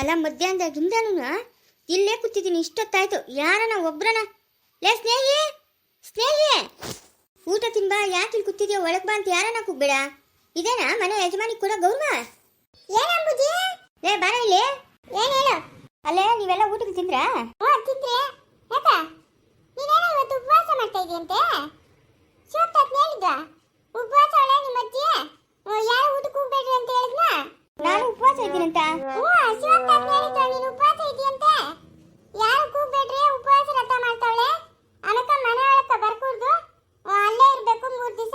ಅಲ್ಲ ಮಧ್ಯಾಹ್ನದಾಗಿಂದನೂ ಇಲ್ಲೇ ಕೂತಿದ್ದೀನಿ ಇಷ್ಟೊತ್ತಾಯ್ತು. ಯಾರನ ಒಬ್ರನ ಲೇ ಸ್ನೇಹಿ! ಸ್ನೇಹಿ! ಊಟ ತಿನ್ಬಾ ಯಾಕೆ ಇಲ್ಲಿ ಕೂತಿದ್ಯಾ ಒಳಗೆ ಬಾ ಅಂತ ಯಾರನ್ನ ಕೂಗ್ಬೇಡ? ಇದೇನಾ ಮನೆ ಯಜಮಾನಿ ಕೂಡ ಗೌರವ? ಏನಂಬುದಿ ಲೇ ಬಾರ ಇಲ್ಲಿ. ಏನ್ ಹೇಳು? ಅಲ್ಲೇ ನೀವೆಲ್ಲ ಊಟಕ್ಕೆ ತಿಂದ್ರಾ? ತಿಂದ್ರೆ. ಯಾಕ? ನೀನೇನ ಇವತ್ತು ಉಪವಾಸ ಮಾಡ್ತಾ ಇದೆಯಂತೆ ಶಿವಪ್ಪ ಹೇಳಿದ್ವಾ? ಉಪವಾಸ ಅವಳೆ ನಿಮ್ಮ ಅಜ್ಜಿ ಯಾರು ಊಟಕ್ಕೆ ಹೋಗ್ಬೇಡ್ರಿ ಅಂತ ಹೇಳಿದ್ನ? ನಾನು ಉಪವಾಸ ಇದ್ದೀನಂತ? ನೀನು ಉಪವಾಸ ಯಾರು ಉಪವಾಸ ರಥ ಅನಕ ಮನೆ ಒಳಕ ಅಲ್ಲೇ ಇರ್ಬೇಕು ಮೂರ್ ದಿವಸ.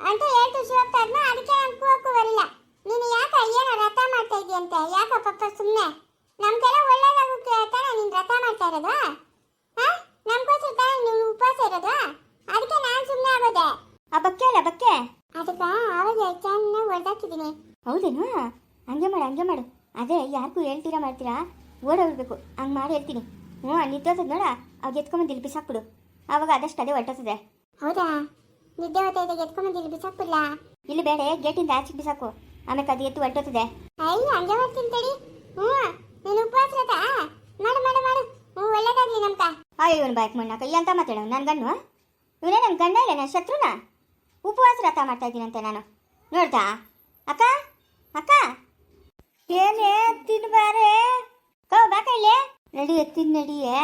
ಅಂತ ಹೇಳ್ತು ಶಿವಪ್ಪ ಅದನ್ನ ಅದಕ್ಕೆ ನಾನು ಕೂಗಕ್ಕೂ ಬರಲಿಲ್ಲ ನೀನು ಯಾಕ ಏನೋ ವ್ರತ ಮಾಡ್ತಾ ಇದೆಯಂತೆ ಯಾಕ ಪಪ್ಪ ಸುಮ್ಮನೆ ನಮ್ಗೆಲ್ಲ ಒಳ್ಳೇದಾಗುತ್ತೆ ತಾನೇ ನೀನು ವ್ರತ ಮಾಡ್ತಾ ಇರೋದು ಹಾ ನಮ್ಗೋಸ್ಕರ ತಾನೇ ನೀನು ಉಪವಾಸ ಇರೋದು ಅದಕ್ಕೆ ನಾನು ಸುಮ್ಮನೆ ಆಗೋದೆ ಆ ಬಕ್ಕೆ ಅಲ್ಲ ಬಕ್ಕೆ ಅದಕ್ಕೆ ಅವಾಗ ಚೆನ್ನಾಗಿ ಹೊಡೆದಾಕಿದ್ದೀನಿ ಹೌದೇನು ಹಂಗೆ ಮಾಡು ಹಂಗೆ ಮಾಡು ಅದೇ ಯಾರಿಗೂ ಹೇಳ್ತೀರಾ ಮಾಡ್ತೀರಾ? ಓಡೋಗ್ಬೇಕು ಹಂಗೆ ಮಾಡಿ ಹೇಳ್ತೀನಿ. ಹ್ಞೂ ನಿದ್ದೋತದ ನೋಡ? ಅವಾಗ ಎತ್ಕೊಂಬಂದು ಇಲ್ಲಿ ಬಿಸಾಕ್ಬಿಡು. ಅವಾಗ ಅದಷ್ಟು ಅದೇ ಹೊರಟೋತದೆ ಹೌದಾ? ನಿದ್ದೆ ಹೊತ್ತೈದಾಗ ಎತ್ಕೊಂಬಂದು ಇಲ್ಲಿ ಬಿಸಾಕ್ಬಿಡ್ಲ? ಇಲ್ಲಿ ಬೇಡ ಗೇಟಿಂದ ಆಚೆಗೆ ಬಿಸಾಕು. ಆಮೇಲೆ ಅದು ಎತ್ತು ಹೊರಟೋತದೆ ಅಯ್ಯ ಹಂಗೆ ಮಾಡ್ತೀನಿ ತಡಿ. ಹ್ಞೂ ನೀನು ಉಪವಾಸ ರಥ ಮಾಡು ಮಾಡು ಮಾಡು. ಹ್ಞೂ ಒಳ್ಳೇದಾಗ್ಲಿ ನಮ್ಕ. ಅಯ್ಯೋ ಇವನು ಬಾಯ್ಕ್ ಮಣ್ಣಾಕ ಅಂತ ಮಾತಾಡೋ. ನನ್ನ ಗಂಡು ಇವನೇ ನನ್ನ ಗಂಡ ಇಲ್ಲ ನನ್ನ ಶತ್ರುನ? ಉಪವಾಸ ರಥ ಮಾಡ್ತಾ ಇದ್ದೀನಂತೆ ನಾನು. ನೋಡ್ತಾ? ಅಕ್ಕ? ಅಕ್ಕ? ಏನೇ ತಿನ್ಬಾರೆ? ಕೋ ಬಾಕ ಇಲ್ಲೇ ನಡಿ, ಎತ್ತಿನ ನಡಿಯೇ.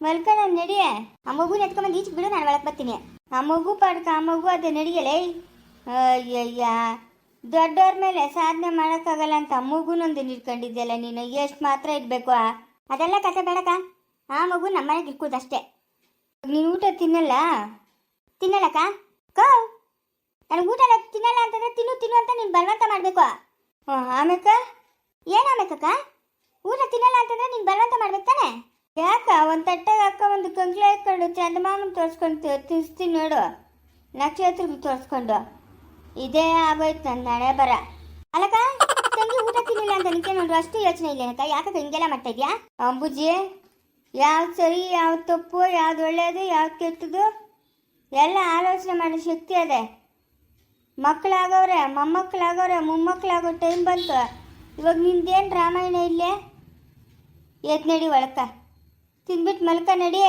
ಮಲ್ಕಣ ನಡಿಯೇ. ಆ ಮಗುನ ಎತ್ಕೊಂಬಂದು ಈಚೆ ಬಿಡು, ನಾನು ಒಳಗೆ ಬರ್ತೀನಿ. ಆ ಮಗು ಪಾಡ್ಕ, ಆ ಮಗು ಅದು ನಡಿಯಲೇ ಅಯ್ಯಯ್ಯ. ದೊಡ್ಡವ್ರ ಮೇಲೆ ಸಾಧನೆ ಮಾಡೋಕ್ಕಾಗಲ್ಲ ಅಂತ ಮಗುನೊಂದು ನಿಡ್ಕೊಂಡಿದ್ದೆಲ್ಲ ನೀನು, ಎಷ್ಟು ಮಾತ್ರ ಇಡಬೇಕು ಅದೆಲ್ಲ ಕತೆ ಬೇಡಕ? ಆ ಮಗು ನಮ್ಮನೆಗೆ ಇಟ್ಕೋದಷ್ಟೇ ನೀನು ಊಟ ತಿನ್ನಲ್ಲ? ತಿನ್ನಲ್ಲಕ್ಕ? ಕೋ, ನನಗೆ ಊಟ ತಿನ್ನಲ್ಲ ಅಂತಂದ್ರೆ ತಿನ್ನು ತಿನ್ನು ಅಂತ ನೀನು ಬಲವಂತ ಮಾಡಬೇಕು. ಆಮೇಕ ಏನು ಆಮೇಕಕ್ಕ ಊಟ ತಿನ್ನಲ್ಲ ಅಂತಂದ್ರೆ ನೀನು ಬಲವಂತ ಮಾಡ್ಬೇಕು ತಾನೆ? ಯಾಕ? ಒಂದು ತಟ್ಟೆಗೆ ಹಾಕ ಒಂದು ಕಂಗ್ಲೆ ಹಾಕೊಂಡು ಚಂದಮಾಮನ್ ತೋರಿಸ್ಕೊಂಡು ತಿನ್ಸ್ತೀನಿ ನೋಡು. ನಕ್ಷತ್ರಕ್ಕೆ ತೋರಿಸ್ಕೊಂಡು. ಇದೇ ಆಗೋಯ್ತು ನನ್ನ ಬರ ಅಲ್ಲಕ್ಕ, ತಂಗಿ ಊಟ ತಿನ್ನಿಲ್ಲ ಅಂತ ನಿಂತೆ ನೋಡು. ಅಷ್ಟು ಯೋಚನೆ ಇಲ್ಲೇನಕ್ಕ? ಯಾಕಕ್ಕ ಹಿಂಗೆಲ್ಲ ಮಾಡ್ತಾ ಇದ್ಯಾ? ಅಂಬುಜಿ ಯಾವ್ದು ಸರಿ ಯಾವ್ದು ತಪ್ಪು, ಯಾವ್ದು ಒಳ್ಳೆಯದು ಯಾವ್ದು ಕೆಟ್ಟದು? ಎಲ್ಲ ಆಲೋಚನೆ ಮಾಡೋ ಶಕ್ತಿ ಅದೇ. ಮಕ್ಕಳಾಗವ್ರೆ ಮೊಮ್ಮಕ್ಕಳಾಗವ್ರೆ ಮೊಮ್ಮಕ್ಕಳಾಗೋ ಟೈಮ್ ಬಂತು. ಇವಾಗ ನಿಂದೇನು ರಾಮಾಯಣ ಇಲ್ಲೇ? ಎದ್ ನಡಿ ಒಳಕ. ತಿಂದ್ಬಿಟ್ಟು ಮಲ್ಕ ನಡಿ.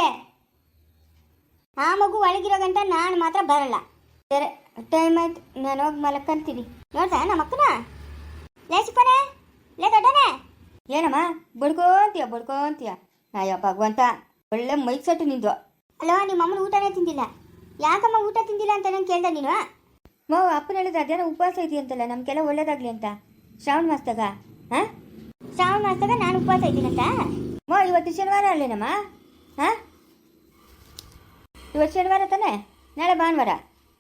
ಆ ಮಗು ಒಳಗಿರೋ ಗಂಟ ನಾನು ಮಾತ್ರ ಬರಲ್ಲ. ಸರಿ ಟೈಮ್ ಆಯ್ತು, ನಾನು ಹೋಗಿ ಮಲ್ಕಂತೀನಿ. ನೋಡ್ದ ನಮ್ಮ ಅಕ್ಕನ? ಲೇ ಚಿಕ್ಕನೆ ಲೇ ದೊಡ್ಡನೆ. ಏನಮ್ಮ, ಬಡ್ಕೊಂತೀಯ ಬಡ್ಕೊಂತೀಯ? ಅಯ್ಯೋ, ಭಗವಂತ, ಒಳ್ಳೆ ಮೈಕ್ ಸೆಟ್ಟು ನಿಂದು. ಅಲ್ಲೋ ನಿಮ್ಮ ಅಮ್ಮನ ಊಟನೇ ತಿಂದಿಲ್ಲ. ಯಾಕಮ್ಮ ಊಟ ತಿಂದಿಲ್ಲ ಅಂತ ನಾನು ಕೇಳ್ದೆ ನೀನು? ಮಾವು ಅಪ್ಪನ ಹೇಳಿದ್ರೆ ಅದೇನೋ ಉಪವಾಸ ಇದೆಯಂತಲ್ಲ, ನಮ್ಗೆಲ್ಲ ಒಳ್ಳೇದಾಗ್ಲಿ ಅಂತ. ಶ್ರಾವಣ ಮಾಸದಾಗ? ಹಾ? ಶ್ರಾವಣ ಮಾಸದಾಗ ನಾನು ಉಪವಾಸ ಇದ್ದೀನಂತ ಮೋ, ಇವತ್ತು ಶನಿವಾರ ಅಲ್ಲೇನಮ್ಮ ಹಾ? ಇವತ್ತು ಶನಿವಾರ ತಾನೆ? ನಾಳೆ ಭಾನುವಾರ.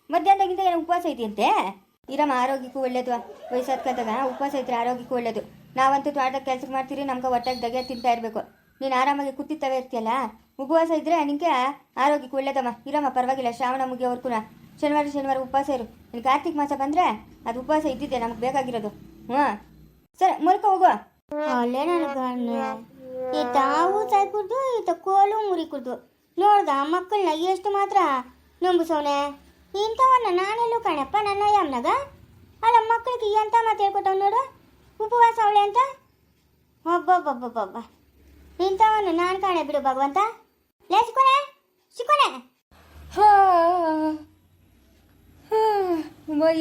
ಮಧ್ಯಾಹ್ನದಾಗಿಂದ ಏನು ಉಪವಾಸ ಐತಿಯಂತೆ ಇರಮ್ಮ, ಆರೋಗ್ಯಕ್ಕೂ ಒಳ್ಳೇದು. ವಯಸ್ಸಾದ್ಕಂತಾಗ ಉಪವಾಸ ಐತ್ರಿ ಆರೋಗ್ಯಕ್ಕೂ ಒಳ್ಳೇದು. ನಾವಂತೂ ತೋಟದಾಗ ಕೆಲಸ ಮಾಡ್ತೀರಿ, ನಮ್ಗೆ ಹೊಟ್ಟೆಗೆ ದಗೆ ತಿಂತಾ ಇರಬೇಕು. ನೀನು ಆರಾಮಾಗಿ ಕೂತಿತ್ತವೆ ಇರ್ತೀಯಲ್ಲ? ಉಪವಾಸ ಇದ್ದರೆ ನಿನಗೆ ಆರೋಗ್ಯಕ್ಕೆ ಒಳ್ಳೇದಮ್ಮ. ಇರಮ್ಮ, ಪರವಾಗಿಲ್ಲ, ಶ್ರಾವಣ ಮುಗಿಯೋರ್ಕುನ ಶನಿವಾರ ಶನಿವಾರ ಉಪವಾಸ ಇರು. ನೀನು ಕಾರ್ತಿಕ್ ಮಾಸ ಬಂದರೆ ಅದು ಉಪವಾಸ ಇದ್ದಿದ್ದೆ, ನಮ್ಗೆ ಬೇಕಾಗಿರೋದು. ಹ್ಞೂ ಸರಿ ಮುಲ್ಕ ಹೋಗುವ. ಅಲ್ಲೇ ನನಗೆ ಈತ ಊತಾಯ್ ಕುಡ್ದು ಈತ ಕೋಲು ಮುರಿ ಕುಡ್ದು. ನೋಡ್ದ ಮಕ್ಕಳನ್ನ ಎಷ್ಟು ಮಾತ್ರ ನಂಬಿಸೋನೆ ಇಂಥವನ್ನ ನಾನೆಲ್ಲೂ ಕಣಪ್ಪ ನನ್ನ ಯಮ್ನಾಗ ಅಲ್ಲ ಮಕ್ಕಳಿಗೆ ಎಂತ ಮಾತು ಹೇಳ್ಕೊಟ್ಟವ್ ನೋಡು? ಉಪವಾಸ ಅವಳೆ ಅಂತ? ಒಬ್ಬೊಬ್ಬೊಬ್ಬೊಬ್ಬ ಇಂಥವನ್ನ ನಾನು ಕಾಣೆ ಬಿಡು ಭಗವಂತ. ಲೇ ಸಿಕ್ಕೋನೆ ಹಾ.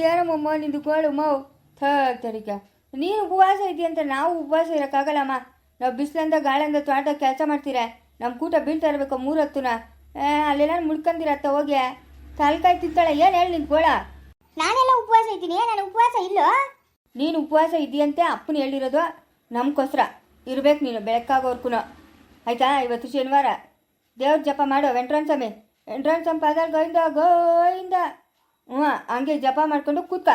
ಏನಮ್ಮ ನಿಂದು ಗೋಳು ಮಾವು. ತಡಿಕ ನೀನು ಉಪವಾಸ ಇದೆಯಂತ ನಾವು ಉಪವಾಸ ಇರೋಕ್ಕಾಗಲ್ಲಮ್ಮ. ನಾವು ಬಿಸಿಲಂದ ಗಾಳಿಂದ ತೋಟ ಕೆಲಸ ಮಾಡ್ತೀರಾ? ನಮ್ಮ ಕೂಟ ಬೀಳ್ತಾ ಇರಬೇಕು ಮೂರೊತ್ತುನ. ಅಲ್ಲೆಲ್ಲ ಮುಡ್ಕೊಂಡಿರತ್ತ ಹೋಗಿ ತಲೆಕಾಯಿ ತಿಂತಾಳೆ ಏನು ಹೇಳಿ ನಿನ್ ಗೋಳ? ನಾನೆಲ್ಲ ಉಪವಾಸ ಇದ್ದೀನಿ ನಾನು ಉಪವಾಸ ಇಲ್ಲೋ? ನೀನು ಉಪವಾಸ ಇದೆಯಂತೆ ಅಪ್ಪನ ಹೇಳಿರೋದು ನಮ್ಗೋಸ್ಕರ ಇರ್ಬೇಕು ನೀನು ಬೆಳಕಾಗೋರ್ಕು ಆಯ್ತಾ ಇವತ್ತು ಶನಿವಾರ? ದೇವ್ರ ಜಪ ಮಾಡು ವೆಂಟ್ರಾನ್ ಸ್ವಾಮಿ. ವೆಂಟ್ರಾನ್ ಸ್ವಾಮಿ ಪಾದ ಗೋಯಿಂದ ಗೋಯಿಂದ ಹ್ಞೂ ಹಂಗೆ ಜಪ ಮಾಡ್ಕೊಂಡು ಕೂತ್ಕ.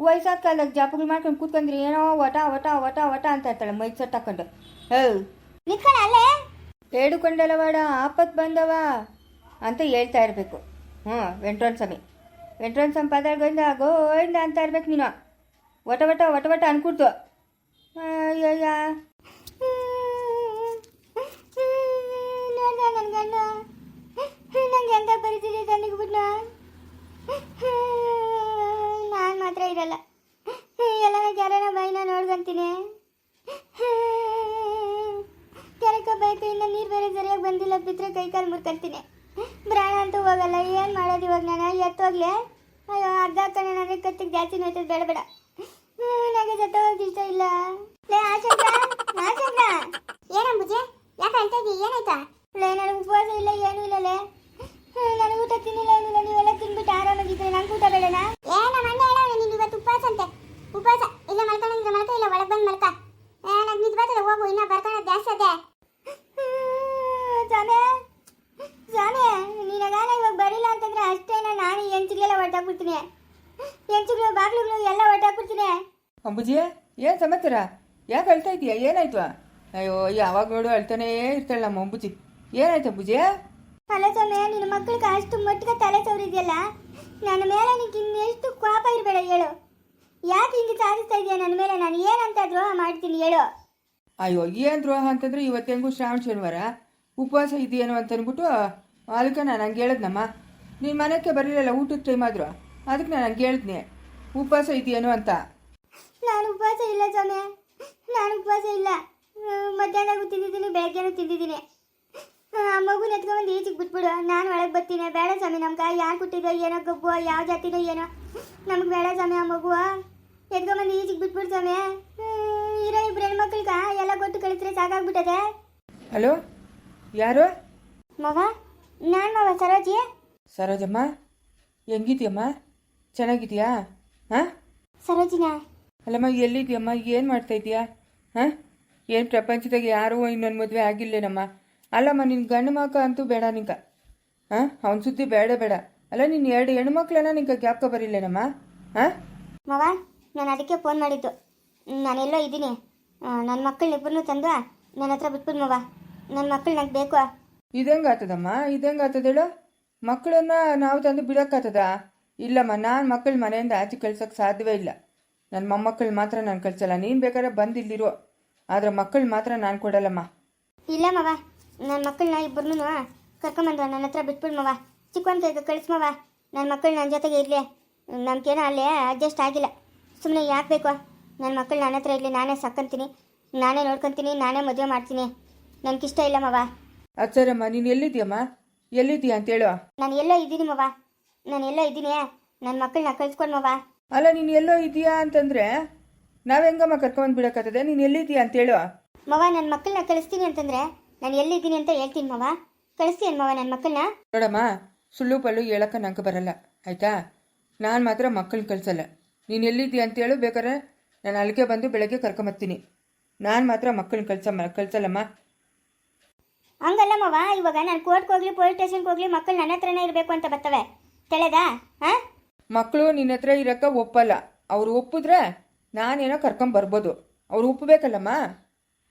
ವಯಸ್ಸಾದ ಕಾಲದಾಗ ಜಪಗಳು ಮಾಡ್ಕೊಂಡು ಕೂತ್ಕೊಂಡ್ರಿ ಏನೋ ಒಟ ಒಟ ಒಟ ಒಟ ಅಂತ ಇರ್ತಾಳೆ ಮೈ ಸೆಟ್ ಹಾಕೊಂಡು. ಹೌ. ನಿಂತ್ಕೊಳ್ಳ ಅಲ್ಲೇ ವಡ ಆಪತ್ ಬಂದವ ಅಂತ ಹೇಳ್ತಾ ಇರಬೇಕು. ಹ್ಞೂ ವೆಂಟ್ರೋನ್ ಸ್ವಾಮಿ ವೆಂಟ್ರೋನ್ ಸ್ವಾಮಿ ಪಾದ ಗೋಯಿಂದ ಗೋಯಿಂದ ಅಂತ ಇರ್ಬೇಕು ನೀನು. ಒಟ ವಟ ಒಟ ಒಟ ಅನ್ಕೊಡ್ತು. ಅಯ್ಯಯ್ಯ. ನೋಡ್ದ ನನ್ನ ಗಂಡ. ನಂಗೆ ಎಂತ ಪರಿಸ್ಥಿತಿ ತಂದಿಗೆ ಬಿಟ್ನ ನಾನು ಮಾತ್ರ ಇರಲ್ಲ. ಎಲ್ಲ ಜರನ ಬಾಯಿನ ನೋಡ್ಕೊಂತೀನಿ ಯಾಕೆ ಇನ್ನು ನೀರು ಬೇರೆ ಸರಿಯಾಗಿ ಬಂದಿಲ್ಲ ಬಿದ್ದರೆ ಕೈ ಕಾಲು ಮುರ್ಕೊಂತೀನಿ ಪ್ರಾಣ ಅಂತೂ ಹೋಗಲ್ಲ, ಏನು ಮಾಡೋದು ಇವಾಗ ನಾನು? ಎತ್ತೋಗ್ಲೆ? ಅಯ್ಯೋ, ಅರ್ಧ ಕಣ ನನಗೆ ಕತ್ತಿಗೆ ಜಾಸ್ತಿ ನೋಯ್ತದೆ ಬೇಡ ಬೇಡ. ನನಗೆ ಹೋಗಿ ಇಷ್ಟ ಇಲ್ಲ. ಲೇ ಆಶಂಕ ಆಶಂಕ ಏನಂಬುಜೆ ಯಾಕೆ ಅಂತ ಇದ್ದೀವಿ ಏನಾಯ್ತಾ? ಲೇ, ನನಗೆ ಉಪವಾಸ ಇಲ್ಲ, ಏನೂ ಇಲ್ಲ, ಲೇ. ನನಗೆ ಊಟ ತಿನ್ನಿಲ್ಲ ಏನಿಲ್ಲ ನೀವೆಲ್ಲ ತಿನ್ಬಿಟ್ಟು ಆರಾಮಾಗಿದ್ರೆ ನಂಗೆ ಊಟ ಬೇಡಣ ಏ ನಮ್ಮ ಅಣ್ಣ ಹೇಳೋಣ ನೀನು ಇವತ್ತು ಉಪವಾಸ ಅಂತೆ ಉಪವಾಸ ಇಲ್ಲ ಮಲ್ಕೊಂಡಿದ್ರೆ ಮಲ್ಕ ಇಲ್ಲ ಒಳಗೆ ಬಂದು ಮಲ್ಕ ಏ ನಂಗೆ ನಿದ್ದೆ ಬರ್ತದೆ ಹೋಗು ಇನ್ನ ಬರ್ಕೊಳ್ಳೋದು ಜಾಸ್ತಿ ಅದೇ ಸ್ವಾಮಿ ಸ್ವಾಮಿ ನಿನಗಾನ ಇವಾಗ ಬರಿಲ್ಲ ಅಂತಂದ್ರೆ ಅಷ್ಟೇನ ನಾನು ಹೆಂಚಿಗೆಲ್ಲ ಹೊರಟಾಕ್ಬಿಡ್ತೀನಿ ಹೆಂಚಿಗಳು ಬಾಗ್ಲುಗಳು ಎಲ್ಲ ಹೊರಟಾಕ್ಬಿಡ್ತೀನಿ ಅಂಬುಜಿ ಏನು ಸಮಾಚಾರ? ಯಾಕೆ ಅಳ್ತಾ ಇದೀಯಾ ಏನಾಯ್ತು? ಅಯ್ಯೋ ಯಾವಾಗ ನೋಡು ಅಳ್ತಾನೇ ಇರ್ತಾಳೆ ನಮ್ಮ ಅಂಬುಜಿ. ಏನಾಯ್ತು ಅಂಬುಜಿ ಅಲ್ಲ ಸಮಯ ನಿನ್ನ ಮಕ್ಕಳಿಗೆ ಅಷ್ಟು ಮಟ್ಟಿಗೆ ತಲೆ ಸವರಿದೆಯಲ್ಲ? ನನ್ನ ಮೇಲೆ ನಿಂಗೆ ಇನ್ನೆಷ್ಟು ಕೋಪ ಇರಬೇಡ ಹೇಳು. ಯಾಕೆ ಹಿಂಗೆ ಸಾಧಿಸ್ತಾ ಇದೆಯಾ ನನ್ನ ಮೇಲೆ? ನಾನು ಏನಂತ ದ್ರೋಹ ಮಾಡ್ತೀನಿ ಹೇಳು. ಅಯ್ಯೋ ಏನು ದ್ರೋಹ ಅಂತಂದ್ರೆ ಇವತ್ತೆಂಗೂ ಶ್ರಾವಣ ಶನಿವಾರ. ಉಪವಾಸ ಇದೆಯೇನೋ ಅಂತ ಅಂದ್ಬಿಟ್ಟು ಅದಕ್ಕೆ ನಾನು ಹಂಗೆ ಹೇಳಿದ್ನಮ್ಮ. ನೀನು ಮನೆಗೆ ಬರಲಿಲ್ಲ ಊಟದ ಟೈಮ್ ಆದರೂ? ಅದಕ್ಕೆ ನಾನು ಹಂಗೆ ಹೇಳಿದ್ನಿ. ಉಪವಾಸ ಇದೆಯೇನೋ ಅಂತ. ನಾನು ಉಪವಾಸ ಇಲ್ಲ ಸ್ವಾಮಿ. ನಾನು ಉಪವಾಸ ಇಲ್ಲ. ಹ್ಮ್, ಮಧ್ಯಾಹ್ನಗೂ ತಿಂದಿದ್ದೀನಿ ಬೆಳಗ್ಗೆನೂ ತಿಂದಿದ್ದೀನಿ. ಆ ಮಗುನ ಎತ್ಕೊಂಡ್ಬಂದು ಈಚೆಗೆ ಬಿಟ್ಬಿಡು. ನಾನು ಒಳಗೆ ಬರ್ತೀನಿ. ಬೇಡ ಸ್ವಾಮಿ ನಮ್ಗೆ ಯಾರು ಕೊಟ್ಟಿದ್ದೋ ಏನೋ ಗಬ್ಬು ಯಾವ ಜಾತಿನೋ ಏನೋ. ನಮ್ಗೆ ಬೇಡ ಸ್ವಾಮಿ ಆ ಮಗುವ. ಎತ್ಕೊಂಡ್ಬಂದು ಈಚೆಗೆ ಬಿಟ್ಬಿಡು ಸ್ವಾಮಿ. ಇರೋ ಇಬ್ಬರು ಹೆಣ್ಮಕ್ಳಿಗ ಎಲ್ಲ ಕೊಟ್ಟು ಕಳಿಸ್ರೆ ಸಾಕಾಗ್ಬಿಟ್ಟದೆ. ಹಲೋ? ಯಾರು? ಮಗ ನಾನು ಮಗ ಸರೋಜಿ. ಸರೋಜಮ್ಮ? ಹೆಂಗಿದ್ಯಮ್ಮ? ಚೆನ್ನಾಗಿದ್ಯಾ? ಹಾಂ? ಸರೋಜಿನ? ಅಲ್ಲಮ್ಮ ಎಲ್ಲಿದ್ಯಮ್ಮ? ಏನು ಮಾಡ್ತಾ ಇದೀಯಾ ಹಾಂ? ಏನು ಪ್ರಪಂಚದಾಗ ಯಾರೂ ಇನ್ನೊಂದು ಮದುವೆ ಆಗಿಲ್ಲೇನಮ್ಮ? ಅಲ್ಲಮ್ಮ ನಿನ್ನ ಗಂಡು ಮಕ್ಕ ಅಂತೂ ಬೇಡ ನಿಂಕ ಹಾಂ? ಅವನ ಸುದ್ದಿ ಬೇಡ ಬೇಡ. ಅಲ್ಲ ನಿನ್ನ ಎರಡು ಹೆಣ್ಮಕ್ಳನ್ನ ನಿಂಗೆ ಜ್ಞಾಪಕ ಬರಿಲ್ಲೇನಮ್ಮ ಹಾಂ? ಮವ ನಾನು ಅದಕ್ಕೆ ಫೋನ್ ಮಾಡಿದ್ದು. ನಾನೆಲ್ಲೋ ಇದ್ದೀನಿ. ನನ್ನ ಮಕ್ಕಳನ್ನಿಬ್ಬರನ್ನೂ ತಂದು ನನ್ನ ಹತ್ರ ಬಿಟ್ಬಿಡು ಮವ. ನನ್ನ ಮಕ್ಕಳು ನಂಗೆ ಬೇಕು. ಇದಂಗೆ ಆತದಮ್ಮ? ಇದಂಗೆ ಆತದ ಹೇಳು. ಮಕ್ಕಳನ್ನ ನಾವು ತಂದು ಬಿಡೋಕ್ಕಾತದ ಇಲ್ಲಮ್ಮ ನಾನು ಮಕ್ಕಳ ಮನೆಯಿಂದ ಆಚೆ ಕಳ್ಸೋಕ್ಕೆ ಸಾಧ್ಯವೇ ಇಲ್ಲ. ನನ್ನ ಮೊಮ್ಮಕ್ಕಳು ಮಾತ್ರ ನಾನು ಕಳ್ಸಲ್ಲ. ನೀನು ಬೇಕಾದ್ರೆ ಬಂದು ಇಲ್ಲಿರು. ಆದರೆ ಮಕ್ಕಳು ಮಾತ್ರ ನಾನು ಕೊಡಲ್ಲಮ್ಮ. ಇಲ್ಲ ಮವ. ನನ್ನ ಮಕ್ಕಳನ್ನ ಇಬ್ಬರನ್ನೂ ಕರ್ಕೊಂಬಂದು ನನ್ನ ಹತ್ರ ಬಿಟ್ಬಿಡು ಮವ. ಚಿಕ್ಕವನ್ ಕೈಗೆ ಕಳಿಸ್ ಮವ. ನನ್ನ ಮಕ್ಕಳು ನನ್ನ ಜೊತೆಗೆ ಇರಲಿ. ನಮ್ಗೇನೋ ಅಲ್ಲೇ ಅಡ್ಜಸ್ಟ್ ಆಗಿಲ್ಲ. ಸುಮ್ಮನೆ ಯಾಕೆ ಬೇಕು? ನನ್ನ ಮಕ್ಕಳು ನನ್ನ ಹತ್ರ ಇರಲಿ. ನಾನೇ ಸಾಕಂತೀನಿ. ನಾನೇ ನೋಡ್ಕೊತೀನಿ. ನಾನೇ ಮದುವೆ ಮಾಡ್ತೀನಿ. ಇಷ್ಟ ಇಲ್ಲ ಮವ. ಅಚ್ಚರಮ್ಮ ನೀನು ಎಲ್ಲಿದ್ಯಮ್ಮ ಎಲ್ಲಿದ್ಯಾ ಅಂತೇಳು ನಾನು ಎಲ್ಲೋ ಇದ್ದೀನಿ ಮವ. ನಾನು ಎಲ್ಲೋ ಇದ್ದೀನಿ. ನನ್ನ ಮಕ್ಕಳನ್ನ ಕಳಿಸ್ಕೊಂಡು ಮವ. ಅಲ್ಲ ನೀನು ಎಲ್ಲೋ ಇದೆಯಾ ಅಂತಂದ್ರೆ ನಾವು ಹೆಂಗಮ್ಮ ಕರ್ಕೊಂಡ್ ಬಿಡಕ್ಕಾಗ್ತದೆ? ನೀನು ಎಲ್ಲಿದ್ಯಾ ಅಂತೇಳು ಮವ ನನ್ನ ಮಕ್ಕಳನ್ನ ಕಳಿಸ್ತೀನಿ ಅಂತಂದ್ರೆ ನಾನು ಎಲ್ಲಿದ್ದೀನಿ ಅಂತ ಹೇಳ್ತೀನಿ ಮವ. ಕಳಿಸ್ತೀನಿ ಮವ ನನ್ನ ಮಕ್ಕಳನ್ನ ನೋಡಮ್ಮ ಸುಳ್ಳು ಪಳ್ಳು ಹೇಳಕ್ಕೆ ನಂಗೆ ಬರಲ್ಲ ಆಯ್ತಾ? ನಾನು ಮಾತ್ರ ಮಕ್ಕಳನ್ನ ಕಳ್ಸಲ್ಲ. ನೀನು ಅಂತ ಅಂತೇಳು ಬೇಕಾದ್ರೆ ನಾನು ಅಲ್ಲಿಗೆ ಬಂದು ಬೆಳಗ್ಗೆ ಕರ್ಕೊಂಬರ್ತೀನಿ. ನಾನು ಮಾತ್ರ ಮಕ್ಕಳನ್ನ ಕಳ್ಸಮ್ಮ ಕಳ್ಸಲ್ಲಮ್ಮ? ಹಂಗಲ್ಲ ಮವ ಇವಾಗ ನಾನು ಕೋರ್ಟ್ಗೆ ಹೋಗ್ಲಿ ಪೊಲೀಸ್ ಸ್ಟೇಷನ್ಗೆ ಹೋಗ್ಲಿ ಮಕ್ಕಳು ನನ್ನ ಹತ್ರನೇ ಇರಬೇಕು ಅಂತ ಬರ್ತವೆ ತಿಳಿದಾ? ಹಾಂ? ಮಕ್ಕಳು ನಿನ್ನ ಹತ್ರ ಇರೋಕ್ಕೆ ಒಪ್ಪಲ್ಲ. ಅವ್ರು ಒಪ್ಪಿದ್ರೆ ನಾನೇನೋ ಕರ್ಕೊಂಬರ್ಬೋದು ಅವ್ರು ಒಪ್ಪಬೇಕಲ್ಲಮ್ಮ?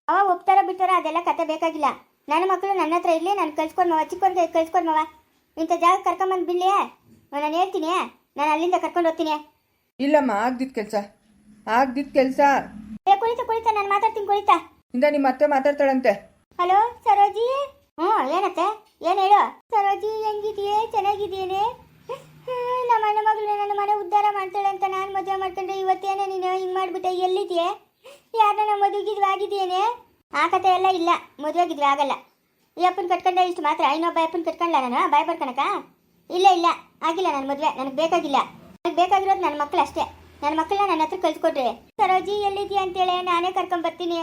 ಅವ ಒಪ್ತಾರ ಬಿಡ್ತಾರ ಅದೆಲ್ಲ ಕತೆ ಬೇಕಾಗಿಲ್ಲ. ನನ್ನ ಮಕ್ಕಳು ನನ್ನ ಹತ್ರ ಇರಲಿ ನಾನು ಕಳ್ಸ್ಕೊಂಡು ಮವ ಕಳ್ಸ್ಕೊಂಡ್ಮವ ಕೈ ಕಳ್ಸ್ಕೊಂಡು ಮವ. ಇಂಥ ಜಾಗ ಕರ್ಕೊಂಬಂದು ಬಿಡ್ಲಿ. ನಾನು ಹೇಳ್ತೀನಿ ನಾನು ಅಲ್ಲಿಂದ ಕರ್ಕೊಂಡು ಹೋಗ್ತೀನಿ. ಇಲ್ಲಮ್ಮ ಆಗ್ದಿದ್ದ ಕೆಲಸ. ಆಗ್ದಿದ್ದ ಕೆಲಸ. ಏ ಕುಳಿತ ಕುಳಿತ ನಾನು ಮಾತಾಡ್ತೀನಿ ಕುಳಿತ ಇಂದ ನಿಮ್ಮ ಅತ್ತೆ ಮಾತಾಡ್ತಾಳಂತೆ. ಹಲೋ ಸರೋಜಿ? ಹ್ಞೂ ಏನತ್ತೆ? ಏನು ಹೇಳು? ಸರೋಜಿ ಹೆಂಗಿದೆಯೇ? ಚೆನ್ನಾಗಿದೆಯೇನೆ ನಮ್ಮ ಅಣ್ಣ ಮಗಳು ನನ್ನ ಮನೆ ಉದ್ಧಾರ ಮಾಡ್ತಾಳೆ ಅಂತ ನಾನು ಮದುವೆ ಮಾಡ್ಕೊಂಡ್ರೆ ಇವತ್ತೇನೆ ನೀನು ಹಿಂಗೆ ಮಾಡಿಬಿಟ್ಟೆ, ಎಲ್ಲಿದೆಯೇ? ಯಾರನ್ನ ಮದುವೆಗಿದ್ವಿ ಆಗಿದೆಯೇನೆ? ಆ ಕಥೆ ಎಲ್ಲ ಇಲ್ಲ ಮದುವೆಗಿದ್ವಿ ಆಗಲ್ಲ. ಈ ಅಪ್ಪನ ಕಟ್ಕೊಂಡೆ ಇಷ್ಟು ಮಾತ್ರ, ಇನ್ನೊಬ್ಬ ಅಪ್ಪನ ಕಟ್ಕೊಂಡ್ಲ ನಾನು? ಬಾಯ್ ಪಡ್ಕೊಳಕ ಇಲ್ಲ ಇಲ್ಲ, ಆಗಿಲ್ಲ ನನ್ನ ಮದುವೆ, ನನಗೆ ಬೇಕಾಗಿಲ್ಲ. ನನಗೆ ಬೇಕಾಗಿರೋದು ನನ್ನ ಮಕ್ಕಳು ಅಷ್ಟೇ. ನನ್ನ ಮಕ್ಕಳನ್ನ ನನ್ನ ಹತ್ರ ಕಳ್ಸಿಕೊಡ್ರಿ ಸರೋಜಿ ಎಲ್ಲಿದ್ದೀಯ ಅಂತೇಳಿ, ನಾನೇ ಕರ್ಕೊಂಡ್ ಬರ್ತೀನಿ.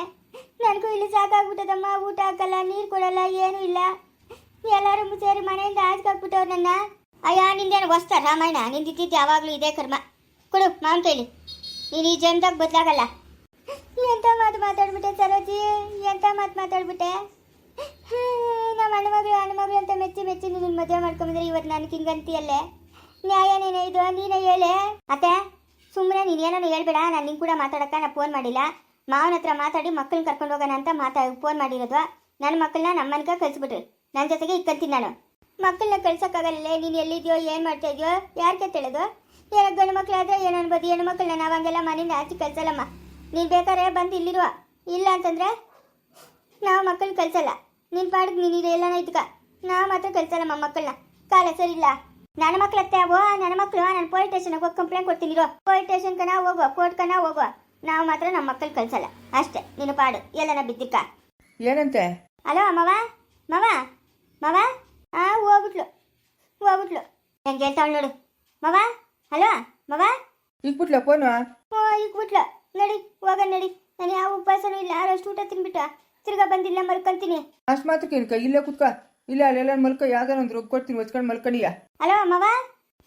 ನನಗೂ ಇಲ್ಲಿ ಸಾಕಾಗ್ಬಿಟ್ಟದಮ್ಮ, ಊಟ ಹಾಕಲ್ಲ, ನೀರು ಕೊಡಲ್ಲ, ಏನೂ ಇಲ್ಲ. ಎಲ್ಲರೂ ಸೇರಿ ಮನೆಯಿಂದ ಹಾಕ್ಬಿಟ್ಟವ್ರು ನನ್ನ. ಅಯ್ಯ, ನಿಂದೇನು ಹೊಸ್ತ ರಾಮಾಯಣ ನಿಂದಿದ್ದು ಯಾವಾಗಲೂ ಇದೇ ಕರ್ಮ. ಕೊಡು ಮಾವನ್ ಕೈಲಿ ನೀನು ಈ ಜನ್ದಾಗ ಬದಲಾಗಲ್ಲ. ಎಂತ ಮಾತು ಮಾತಾಡ್ಬಿಟ್ಟೆ ಸರೋಜಿ? ಎಂತ ಮಾತು ಮಾತಾಡ್ಬಿಟ್ಟೆ? ನಮ್ಮ ಅಣ್ಣ ಮಗಳು ಅಣ್ಣ ಮಗಳು ಅಂತ ಮೆಚ್ಚಿ ಮೆಚ್ಚಿ ನಿನ್ನ ಮದುವೆ ಮಾಡ್ಕೊಂಬಂದ್ರೆ ಇವತ್ತು ನನಗೆ ಹಿಂಗಂತೀಯಲ್ಲೇ ನೀನೇ ಇದು ನೀನೇ ಹೇಳೆ? ಅತ್ತೆ ಸುಮ್ಮನೆ ನೀನು ಏನೋ ಹೇಳ್ಬೇಡ. ನಾನು ನಿಂಗೆ ಕೂಡ ಮಾತಾಡಕ್ಕ ನಾನು ಫೋನ್ ಮಾಡಿಲ್ಲ. ಮಾವನ ಹತ್ರ ಮಾತಾಡಿ ಮಕ್ಕಳನ್ನ ಕರ್ಕೊಂಡು ಹೋಗೋಣ ಅಂತ ಮಾತಾ ಫೋನ್ ಮಾಡಿರೋದು. ನನ್ನ ಮಕ್ಕಳನ್ನ ನಮ್ಮ ಮನೆಗೆ ಕಳಿಸ್ಬಿಟ್ರಿ. ನನ್ನ ಜೊತೆಗೆ ಇಕ್ಕಂತೀನಿ ನಾನು. ಮಕ್ಕಳನ್ನ ಕಳ್ಸೋಕ್ಕಾಗಲ್ಲ ನೀನು ಎಲ್ಲಿದ್ಯೋ ಏನು ಮಾಡ್ತಾ ಇದೆಯೋ ಯಾರಿಗೆ ತಿಳಿದು? ಏನೋ ಗಂಡು ಮಕ್ಕಳಾದ್ರೆ ಏನು ಅನ್ಬೋದು? ಹೆಣ್ಣು ಮಕ್ಕಳನ್ನ ನಾವು ಹಂಗೆಲ್ಲ ಮನೆಯಿಂದ ಆಚೆ ಕಳ್ಸಲ್ಲಮ್ಮ. ನೀನು ಬೇಕಾದ್ರೆ ಬಂದು ಇಲ್ಲಿರುವ. ಇಲ್ಲ ಅಂತಂದರೆ ನಾವು ಮಕ್ಕಳು ಕಳ್ಸಲ್ಲ. ನೀನು ಪಾಡಿಗೆ ನೀನು ಇದೆ ಎಲ್ಲನ ಇದ್ಕ. ನಾವು ಮಾತ್ರ ಕಳ್ಸಲ್ಲಮ್ಮ ಮಕ್ಕಳನ್ನ. ಕಾಲ ಸರಿಲ್ಲ ನನ್ನ ಮಕ್ಳು ಅತ್ತೆ ಅವೋ ನನ್ನ ಮಕ್ಕಳು ನಾನು ಪೊಲೀಸ್ ಸ್ಟೇಷನ್ಗೆ ಹೋಗಿ ಕಂಪ್ಲೇಂಟ್ ಕೊಡ್ತೀನಿ ಇರೋ. ಪೊಲೀಸ್ ಸ್ಟೇಷನ್ ಕನ ಹೋಗುವ ಕೋರ್ಟ್ ಕನ ಹೋಗುವ ನಾವು ಮಾತ್ರ ನಮ್ಮ ಮಕ್ಕಳು ಕಳ್ಸಲ್ಲ. ಅಷ್ಟೇ. ನೀನು ಪಾಡು. ಎಲ್ಲನ ಬಿದ್ದಿಕ್ಕ. ಏನಂತೆ? ಹಲೋ ಮವ? ಮವ? ಮವ? ಆ ಹೋಗ್ಬಿಟ್ಲು ಹೋಗ್ಬಿಟ್ಲು. ಹೆಂಗೆ ಹೇಳ್ತಾಳು ನೋಡು. ಮವ ಹಲೋ ಮವ? ಇಕ್ಬಿಟ್ಲ ಫೋನು ಓ ಇಕ್ಬಿಟ್ಲು. ನಡಿ ಹೋಗ ನಡಿ. ನಾನು ಯಾವ ಉಪವಾಸನೂ ಇಲ್ಲ ಅಷ್ಟು ಊಟ ತಿನ್ಬಿಟ್ಟ ತಿರ್ಗಾ ಬಂದಿಲ್ಲ ಮಲ್ಕೊಂತೀನಿ. ಅಷ್ಟು ಮಾತ್ರಕ್ಕೆ ಏನಕ್ಕ ಇಲ್ಲೇ ಕುತ್ಕ. ಇಲ್ಲ ಅಲ್ಲೆಲ್ಲ ಮಲ್ಕ ಯಾವ್ದಾರ ಒಂದು ರುಬ್ಬ ಕೊಡ್ತೀನಿ ಒಚ್ಕೊಂಡು ಮಲ್ಕಣಿಯ. ಹಲೋ ಮವ?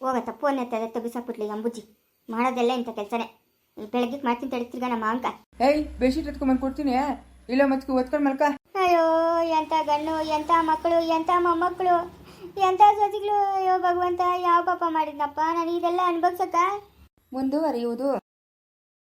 ಹೋಗತ್ತ ಫೋನ್ ಎತ್ತದೆ ತೆಗಿಸಾಕ್ಬಿಟ್ಲಿ ಅಂಬುಜಿ. ಮಾಡೋದೆಲ್ಲ ಇಂಥ ಕೆಲಸನೇ. ಬೆಳಗ್ಗೆ ಮಾಡ್ತೀನಿ ತಡಿ ತಿರ್ಗಾ ನಮ್ಮ ಅಂಕ ಏಯ್ ಬೆಡ್ಶೀಟ್ ಎತ್ಕೊಂಬಂದು ಕೊಡ್ತೀನಿ ಇಲ್ಲ ಮತ್ಕ ಒತ್ಕೊಂಡು ಮಲ್ಕ. ಅಯ್ಯೋ ಎಂಥ ಗಣ್ಣು ಎಂಥ ಮಕ್ಕಳು ಎಂಥ ಮೊಮ್ಮಕ್ಕಳು ಎಂಥ ಸತಿಗಳು ಅಯ್ಯೋ ಭಗವಂತ, ಯಾವ ಪಾಪ ಮಾಡಿದ್ನಪ್ಪ? ನಾನು ಇದೆಲ್ಲ ಅನುಭವಿಸಕ್ಕ ಮುಂದುವರಿಯುವುದು.